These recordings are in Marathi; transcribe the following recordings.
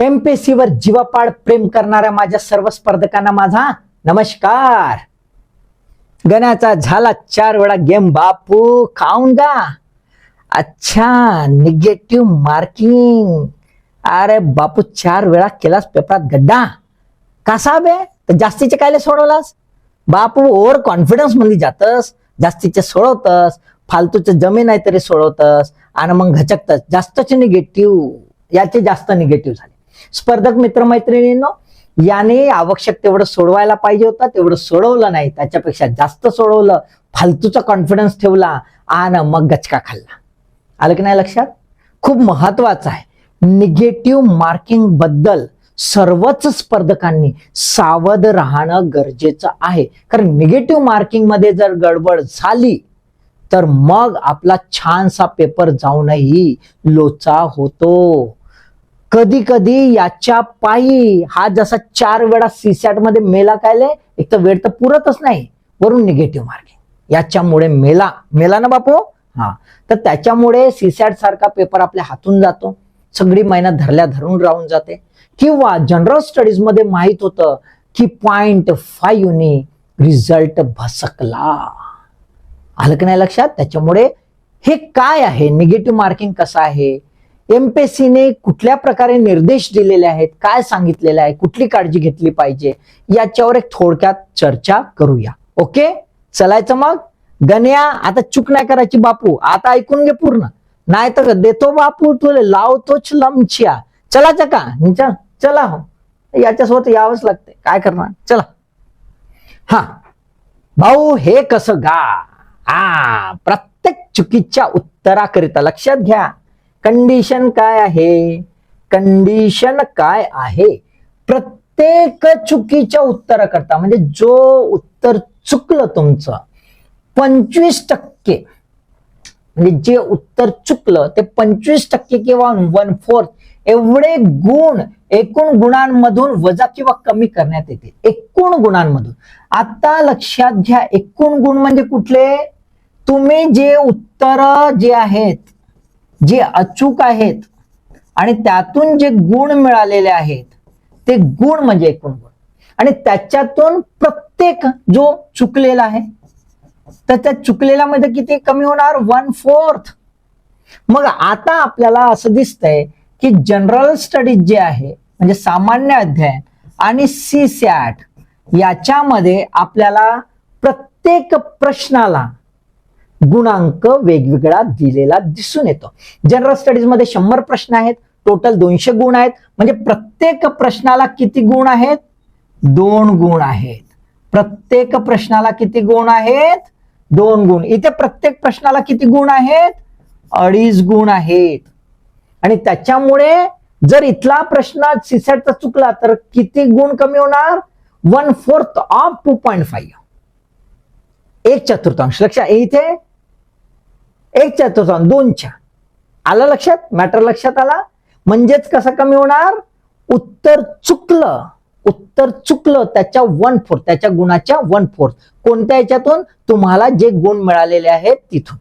एमपीएससीवर जीवापाड प्रेम करणाऱ्या माझ्या सर्व स्पर्धकांना माझा नमस्कार. गण्याचा झाला चार वेळा गेम बापू. खाऊंगा अच्छा निगेटिव्ह मार्किंग अरे बापू चार वेळा केलास पेपरात गड्डा. कसा बे? तर जास्तीचे कायले सोडवलास? बापू ओव्हर कॉन्फिडन्समध्ये जातस. जास्तीचे सोडवतस. फालतूचे जमीन आहे तरी सोडवतस. आणि मग घचकतस. जास्तचे निगेटिव्ह याचे जास्त निगेटिव्ह झाले. स्पर्धक मित्रमैत्रिणींनो याने आवश्यक तेवढं सोडवायला पाहिजे होतं तेवढं सोडवलं नाही. त्याच्यापेक्षा जास्त सोडवलं फालतूचा कॉन्फिडन्स ठेवला आणि मग गचका खाल्ला. आलं की नाही लक्षात? खूप महत्वाचं आहे. निगेटिव्ह मार्किंगबद्दल सर्वच स्पर्धकांनी सावध राहणं गरजेचं आहे. कारण निगेटिव्ह मार्किंगमध्ये जर गडबड झाली तर मग आपला छानसा पेपर जाऊनही लोचा होतो. कधी कधी याच्या पायी हा जसा चार वेळा सीसॅटमध्ये मेला कायले एक तर वेळ तर पुरतच नाही. वरून निगेटिव्ह मार्किंग याच्यामुळे मेला. मेला ना बापू? हा. तर त्याच्यामुळे सीसॅट सारखा पेपर आपल्या हातून जातो. सगळी महिना धरल्या धरून राहून जाते. किंवा जनरल स्टडीजमध्ये माहीत होतं की पॉइंट फाईव्हने रिझल्ट भसकला. आलं की नाही लक्षात? त्याच्यामुळे हे काय आहे? निगेटिव्ह मार्किंग कसं आहे? एमपीएससीने कुठल्या प्रकारे निर्देश दिलेले आहेत काय सांगितलेलं आहे कुठली काळजी घेतली पाहिजे याच्यावर एक थोडक्यात चर्चा करूया. ओके? चलायचं मग? गण्या आता चूक नाही करायची बापू. आता ऐकून घे पूर्ण. नाही तर देतो बापू तुला लावतोच लमचिया चलाच का? चल चला हो. याच्यासोबत यावंच लागते काय करणार? चला. हा. भाऊ हे कसं गा? आ प्रत्येक चुकीच्या उत्तराकरिता लक्षात घ्या. कंडिशन काय आहे? कंडिशन काय आहे? प्रत्येक चुकीच्या उत्तराकरता म्हणजे जो उत्तर चुकलं तुमचं पंचवीस टक्के म्हणजे जे उत्तर चुकलं ते पंचवीस टक्के किंवा वन फोर्थ एवढे गुण एकूण गुणांमधून वजा किंवा कमी करण्यात येते. एकूण गुणांमधून. आता लक्षात घ्या एकूण गुण म्हणजे कुठले? तुम्ही जे उत्तर जे आहेत जे अचूक आहेत आणि त्यातून जे गुण मिळालेले आहेत ते गुण म्हणजे एकूण गुण. आणि त्याच्यातून प्रत्येक जो चुकलेला आहे तर त्या चुकलेल्या मध्ये किती कमी होणार? वन फोर्थ मग आता आपल्याला असं दिसतंय की जनरल स्टडीज जे आहे म्हणजे सामान्य अध्ययन आणि सी सॅट याच्यामध्ये आपल्याला प्रत्येक प्रश्नाला गुणांक वेगवेगळा दिलेला दिसून येतो. जनरल स्टडीजमध्ये शंभर प्रश्न आहेत. टोटल दोनशे गुण आहेत. म्हणजे प्रत्येक प्रश्नाला किती गुण आहेत? दोन गुण आहेत. प्रत्येक प्रश्नाला किती गुण आहेत? दोन गुण. इथे प्रत्येक प्रश्नाला किती गुण आहेत? अडीच गुण आहेत. आणि त्याच्यामुळे जर इथला प्रश्न सीसेटचा चुकला तर किती गुण कमी होणार? One fourth of two point five एक चतुर्थांश. लक्षात इथे एक चतुर्थांश दोनच्या आलं लक्षात? मॅटर लक्षात आला? म्हणजेच कसं कमी होणार? उत्तर चुकलं. उत्तर चुकलं त्याच्या वन फोर्थ त्याच्या गुणाच्या वन फोर्थ कोणत्या याच्यातून? तुम्हाला जे गुण मिळालेले आहेत तिथून.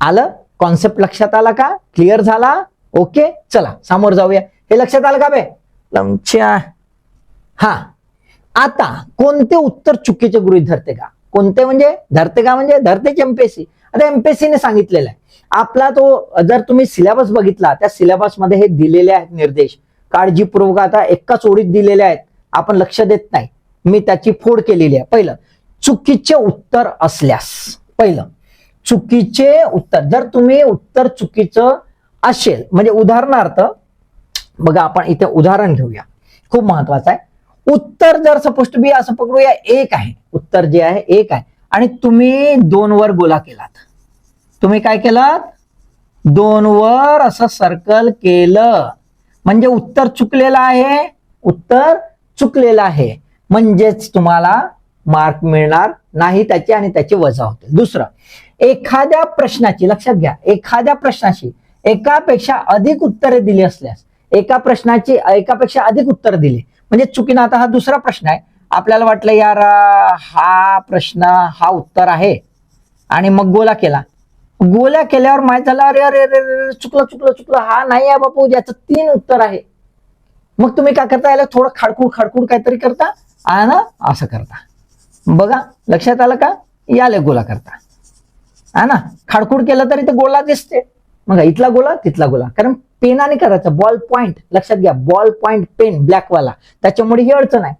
आलं? कॉन्सेप्ट लक्षात आला का? क्लिअर झाला? ओके चला समोर जाऊया. हे लक्षात आलं का बे? लमच्या हा. आता कोणते उत्तर चुकीचे गृहित धरते का? कोणते म्हणजे? धरते का म्हणजे? धरतेच एमपीएससी आता एमपीएससी ने सांगितलेलं आहे. आपला तो जर तुम्ही सिलेबस बघितला त्या सिलेबसमध्ये हे दिलेले आहेत निर्देश. काळजीपूर्वक आता एकाच ओळीत दिलेले आहेत. आपण लक्ष देत नाही. मी त्याची फोड केलेली आहे. पहिलं चुकीचे उत्तर असल्यास. पहिलं चुकीचे उत्तर. जर तुम्ही उत्तर चुकीचं असेल म्हणजे उदाहरणार्थ बघा आपण इथे उदाहरण घेऊया. खूप महत्वाचं आहे. उत्तर जर सपोज बी असं पकडूया एक आहे. उत्तर जे आहे एक आहे. आणि तुम्ही दोन वर गोला केलात. तुम्ही काय केलं दोन वर असं सर्कल केलं. म्हणजे उत्तर चुकलेलं आहे. उत्तर चुकलेलं आहे. म्हणजेच तुम्हाला मार्क मिळणार नाही त्याचे आणि त्याचे वजा होते. दुसरं एखाद्या प्रश्नाची लक्षात घ्या एखाद्या प्रश्नाची एकापेक्षा अधिक उत्तरे दिली असल्यास एका प्रश्नाची एकापेक्षा अधिक उत्तर दिले. म्हणजे चुकीनं आता हा दुसरा प्रश्न आहे. आपल्याला वाटलं यार हा प्रश्न हा उत्तर आहे. आणि मग गोला केला. गोल्या केल्यावर माहीत झालं अरे अरे अरे अरे, चुकलं चुकलं चुकलं. हा नाही आहे बापू याचं तीन उत्तर आहे. मग तुम्ही काय करता? याला थोडं खाडकूड खाडकूड काहीतरी करता आणि असं करता. बघा लक्षात आलं का? याले गोला करता. हा ना? खाडकूड केलं तरी ते गोला दिसते. मग इथला गोला तिथला गोला. कारण पेनाने करायचं. Ball point. लक्षात घ्या बॉल पॉइंट पेन ब्लॅकवाला. त्याच्यामुळे ही अडचण आहे.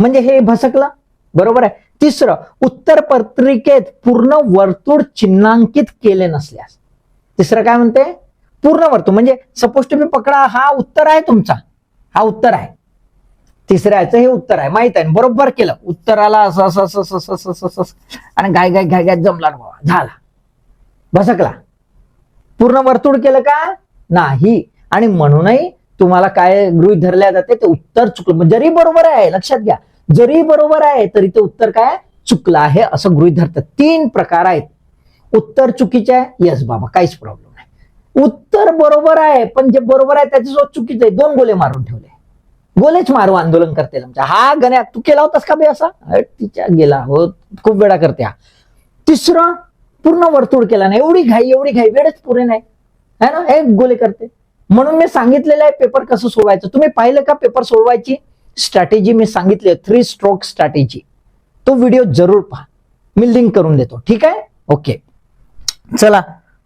म्हणजे हे भसकलं. बरोबर आहे. तिसरं उत्तर पत्रिकेत पूर्ण वर्तुळ चिन्हांकित केले नसल्यास. तिसरं काय म्हणते? पूर्ण वर्तुळ. म्हणजे सपोज तुम्ही पकडा हा उत्तर आहे तुमचा. हा उत्तर आहे. तिसऱ्याचं हे उत्तर आहे. माहीत आहे. बरोबर केलं. उत्तराला असं असं असं असं असं असं असं आणि गाय गाय घाय गाय जमला बाबा. झाला. भसकला. पूर्ण वर्तुळ केलं का? नाही. आणि म्हणूनही तुम्हाला काय गृहित धरल्या जाते ते उत्तर चुकलं. जरी बरोबर आहे लक्षात घ्या. जरी बरोबर आहे तरी ते उत्तर काय? चुकलं आहे असं गृहित धरतात. तीन प्रकार आहेत. उत्तर चुकीचे आहे यस बाबा काहीच प्रॉब्लेम नाही. उत्तर बरोबर आहे पण जे बरोबर आहे त्याच्यासोबत चुकीचं आहे. दोन गोले मारून ठेवले. गोलेच मारू आंदोलन करते आमच्या हा गण्या तू केला होतास का बे असा? तिच्या गेला. हो खूप वेळा करते हा. तिसरं पूर्ण वर्तुळ केला नाही. एवढी घाई एवढी घाई. वेळच पुरे नाही. है ना? एक गोले करते. म्हणून मी सांगितलेलं आहे पेपर कसं सोडवायचं? तुम्ही पाहिलं का पेपर सोडवायची? स्ट्रॅटेजी मी सांगितली थ्री स्ट्रोक स्ट्रॅटेजी तो व्हिडिओ जरूर पहा. मी लिंक करून देतो. ठीक आहे? ओके चला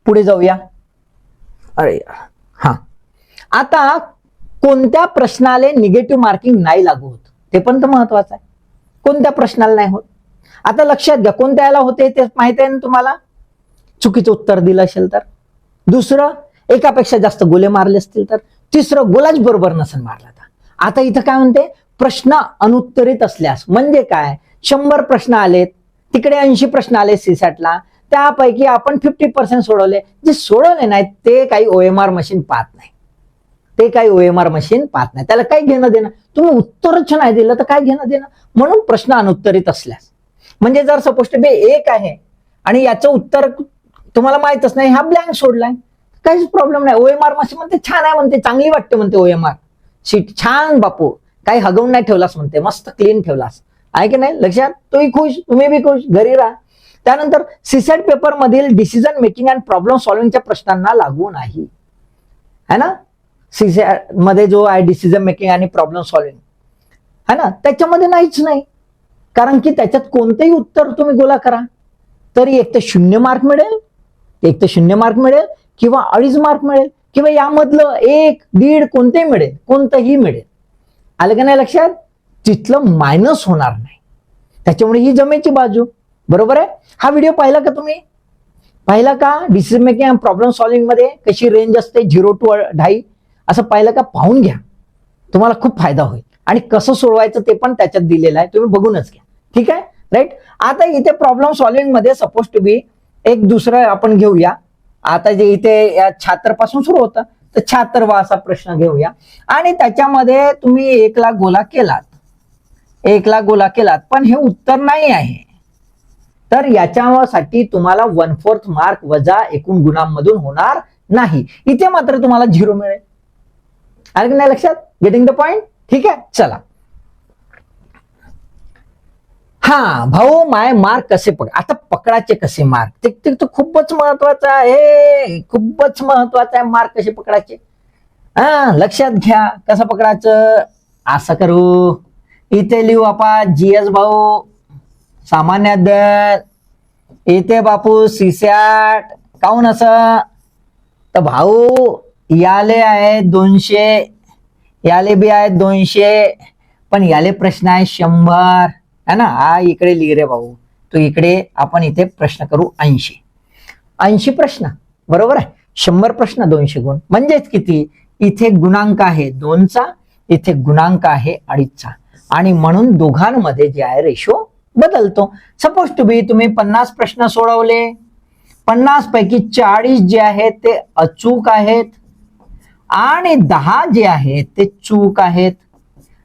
पुढे जाऊया. अरे हा. आता कोणत्या प्रश्नाले निगेटिव्ह मार्किंग नाही लागू होत? ते पण तर महत्वाचं आहे. कोणत्या प्रश्नाला नाही होत? आता लक्षात घ्या कोणत्या याला होते ते माहीत आहे ना तुम्हाला? चुकीचं उत्तर दिलं असेल तर. दुसरं एकापेक्षा जास्त गोले मारले असतील तर. तिसरं गोलाच बरोबर नसेल मारला. आता इथं काय म्हणते? प्रश्न अनुत्तरित असल्यास. म्हणजे काय? शंभर प्रश्न आलेत तिकडे ऐंशी प्रश्न आले सीसॅटला त्यापैकी आपण फिफ्टी पर्सेंट सोडवले. जे सोडवले नाहीत ते काही ओएमआर मशीन पाहत नाही. ते काही ओएमआर मशीन पाहत नाही. त्याला काही घेणं देणं. तुम्ही उत्तरच नाही दिलं तर काय घेणं देणं? म्हणून प्रश्न अनुत्तरित असल्यास. म्हणजे जर सपोज बे एक आहे आणि याचं उत्तर तुम्हाला माहितच नाही हा ब्लँक सोडलाय. काहीच प्रॉब्लेम नाही. ओएमआर मशीन म्हणते छान आहे म्हणते चांगली वाटते म्हणते ओएमआर शीट छान बापू. काही हगवून नाही ठेवलास म्हणते मस्त क्लीन ठेवलास. आहे की नाही? लक्षात? तोही खुश तुम्ही बी खुश घरी राहा. त्यानंतर सीसेट पेपर मधील डिसिजन मेकिंग अँड प्रॉब्लेम सॉल्व्हिंगच्या प्रश्नांना लागू नाही. है ना? सीसेटमध्ये जो आहे डिसिजन मेकिंग आणि प्रॉब्लेम सॉल्व्हिंग है ना? त्याच्यामध्ये नाहीच नाही. कारण की त्याच्यात कोणतेही उत्तर तुम्ही गोला करा. तरी एक तर शून्य मार्क मिळेल एक तर शून्य मार्क मिळेल किंवा अडीच मार्क मिळेल. किंवा यामधलं एक दीड कोणतेही मिळेल कोणतंही मिळेल. आलं का नाही लक्षात? तिथलं मायनस होणार नाही. त्याच्यामुळे ही जमेची बाजू. बरोबर आहे? हा व्हिडिओ पाहिला का तुम्ही? पाहिला का? डिसिजन मेकिंग अँड प्रॉब्लेम सॉल्व्हिंगमध्ये कशी रेंज असते? झिरो टू ढाई. असं पाहिलं का? पाहून घ्या. तुम्हाला खूप फायदा होईल. आणि कसं सोडवायचं ते पण त्याच्यात दिलेलं आहे. तुम्ही बघूनच घ्या. ठीक आहे? राईट आता इथे प्रॉब्लेम सॉल्व्हिंगमध्ये सपोज टू बी एक दुसरं आपण घेऊया. आता जे इथे या छात्रपासून सुरू होतं तर छात्र वा असा प्रश्न घेऊया. आणि त्याच्यामध्ये तुम्ही एक लाख गोला केलात. एक लाख गोला केलात पण हे उत्तर नाही आहे. तर याच्यासाठी तुम्हाला वन फोर्थ मार्क वजा एकूण गुणांमधून होणार नाही. इथे मात्र तुम्हाला झिरो मिळेल. आलं की नाही लक्षात? गेटिंग द पॉइंट ठीक आहे? चला. हा भाऊ माय मार्क कसे पकड आता पकडायचे कसे मार्क? ते तर खूपच महत्वाचं आहे. खूपच महत्वाचं आहे मार्क कसे पकडायचे? हा लक्षात घ्या कसं पकडायचं. असं करू. इथे लिहू आपण जीएस भाऊ सामान्य दर इथे बापू सिसॅट काऊन असं? तर भाऊ याले आहे दोनशे याले बी आहे दोनशे पण याले प्रश्न आहे शंभर. है ना? हा इकडे लिह रे भाऊ. तो इकडे आपण इथे प्रश्न करू ऐंशी. ऐंशी प्रश्न. बरोबर आहे? शंभर प्रश्न दोनशे गुण. म्हणजेच किती? इथे गुणांक आहे दोनचा इथे गुणांक आहे अडीचचा. आणि म्हणून दोघांमध्ये जे आहे रेशो बदलतो. सपोज टू बी तुम्ही पन्नास प्रश्न सोडवले. पन्नास पैकी चाळीस जे आहेत ते अचूक आहेत. आणि दहा जे आहेत ते चूक आहेत.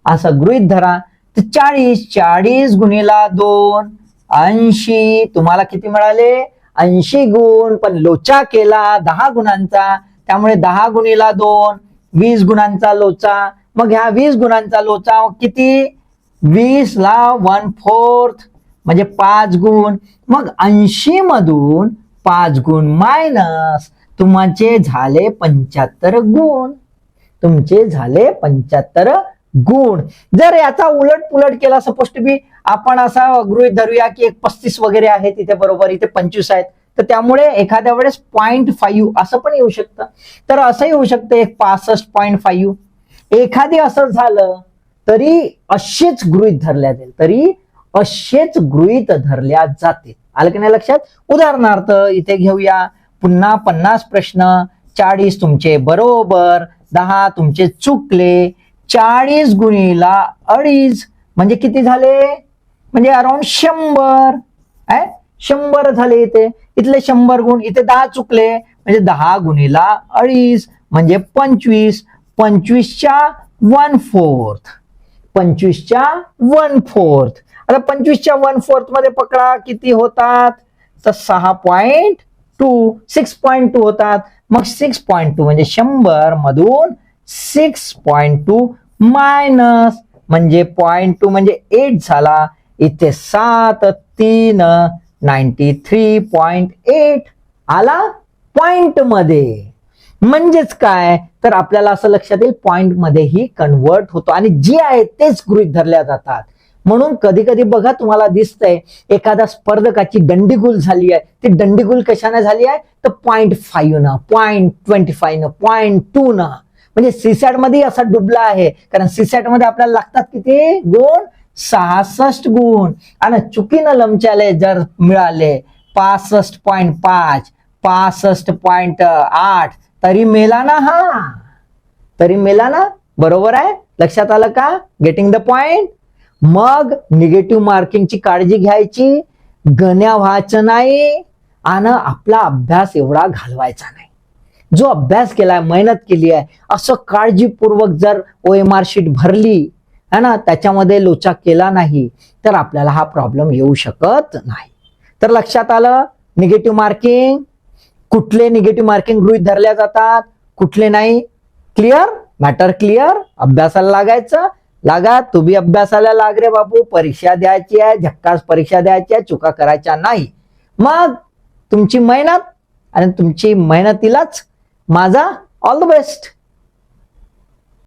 असं गृहित धरा. तर चाळीस चाळीस गुणिला दोन ऐंशी तुम्हाला किती मिळाले? ऐंशी गुण पण लोचा केला दहा गुणांचा त्यामुळे दहा गुणिला दोन वीस गुणांचा लोचा. मग ह्या वीस गुणांचा लोचा किती? वीस ला वन फोर्थ म्हणजे पाच गुण. मग ऐंशी मधून पाच गुण मायनस तुमचे झाले पंच्याहत्तर गुण. तुमचे झाले पंच्याहत्तर गुण. जर याचा उलट पुलट केला सपोज टू बी आपण असा गृहित धरूया की एक पस्तीस वगैरे आहे तिथे बरोबर इथे पंचवीस आहेत तर त्यामुळे एखाद्या वेळेस पॉईंट फाईव्ह असं पण येऊ शकतं. तर असंही होऊ शकतं एक पासष्ट पॉईंट फाईव्ह एखादी असं झालं तरी असेच गृहित धरल्या जाईल तरी असेच गृहित धरल्या जाते आलं की नाही लक्षात? उदाहरणार्थ इथे घेऊया पुन्हा पन्नास प्रश्न चाळीस तुमचे बरोबर दहा तुमचे चुकले चाळीस गुणीला अडीच. म्हणजे किती झाले? म्हणजे अराउंड शंभर. आहे शंभर झाले इथे. इथले शंभर गुण इथे दहा चुकले. म्हणजे दहा गुणीला अडीच. म्हणजे पंचवीस. पंचवीसच्या वन फोर्थ पंचवीसच्या वन फोर्थ आता पंचवीसच्या वन फोर्थमध्ये पकडा. किती होतात? तर सहा point two six point two होतात. मग सिक्स पॉईंट टू म्हणजे शंभर मधून सिक्स पॉइंट टू मायनस म्हणजे पॉइंट टू म्हणजे एट झाला. इथे सात तीन नाईन्टी थ्री पॉइंट एट आला पॉइंटमध्ये म्हणजेच काय? तर आपल्याला असं लक्षात येईल पॉइंट मध्येही कन्वर्ट होतो आणि जे आहे तेच गृहित धरल्या जातात. म्हणून कधी कधी बघा तुम्हाला दिसतंय एखाद्या स्पर्धकाची दंडीगुल झाली आहे. ती दंडीगुल कशाने झाली आहे? तर पॉईंट फाईव्ह न पॉईंट ट्वेंटी फाईव्ह न पॉईंट टू न म्हणजे सीसॅटमध्ये असा डुबला आहे. कारण सीसॅटमध्ये आपल्याला लागतात किती? गुण? सहासष्ट गुण. आणि चुकीनं लमच्याले जर मिळाले पासष्ट पॉईंट पाच पासष्ट पॉईंट आठ तरी मेला ना हा. तरी मेला ना? बरोबर आहे? लक्षात आलं का? गेटिंग द पॉइंट मग निगेटिव्ह मार्किंगची काळजी घ्यायची. गण्या व्हायचं नाही. आणि आपला अभ्यास एवढा घालवायचा नाही. जो अभ्यास केलाय मेहनत केली आहे असं काळजीपूर्वक जर ओ एम आर शीट भरली है ना त्याच्यामध्ये लोचा केला नाही तर आपल्याला हा प्रॉब्लेम येऊ शकत नाही. तर लक्षात आलं? निगेटिव्ह मार्किंग कुठले निगेटिव्ह मार्किंग गृहित धरल्या जातात? कुठले नाही? क्लिअर मॅटर क्लिअर अभ्यासाला लागायचं? लागा. तुम्ही अभ्यासाला लाग रे बाबू. परीक्षा द्यायची आहे झक्कास परीक्षा द्यायची आहे चुका करायच्या नाही. मग तुमची मेहनत आणि तुमची मेहनतीलाच माझा ऑल द बेस्ट